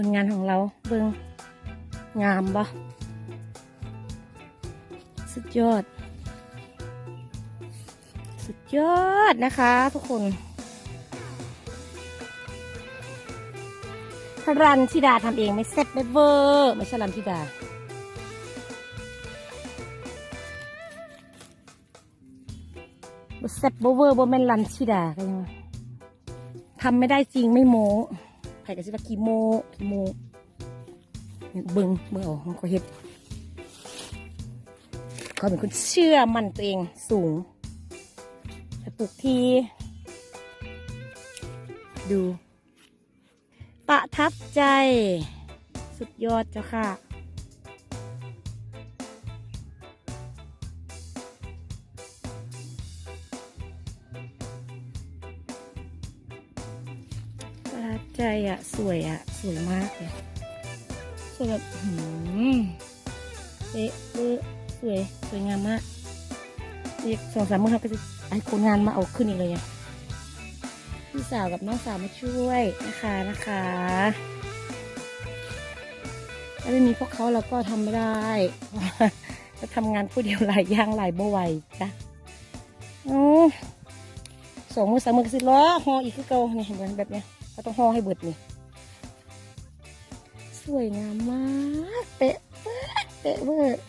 ผลงานของเราเบิงงามบ่สุดยอด สุดยอดนะคะทุกคนรันธิดาทำเองไม่เซ็ตไม่เวอร์ไม่ใช่รันธิดาบ่แซ่บบ่เวอร์บ่แม่นลันชิดาก็ยังทำไม่ได้จริงไม่โม้ ไผก็สิว่ากี่โมกี่โมเบิ่งเบิ่งเอาของเขาเฮ็ดเขาเป็นคนเชื่อมั่นตัวเองสูงไปปลูกทีดู ประทับใจ สุดยอดเจ้าค่ะ ประทับใจอะสวยอะสวยมากเลยสวยแบบหืมเป๊ะเป๊ะสวยสวยงามมากอีกสองสามมื้อเขาก็จะไอ้คนงานมาเอาขึ้นอีกเลยอะพี่สาวกับน้องสาวมาช่วยนะคะนะคะถ้าไม่มีพวกเขาเราก็ทำไม่ได้จะทำงานผู้เดียวหลายอย่างหลายบ่ไหวจ้ะอือสองมือสามมือก็สิล้อหออีกคือเก่าเนี่ยเห็นไหมแบบเนี้ย เขาต้องห่อให้เบิดนี่ สวยงามมาก เป๊ะเป๊ะเป๊ะเวอร์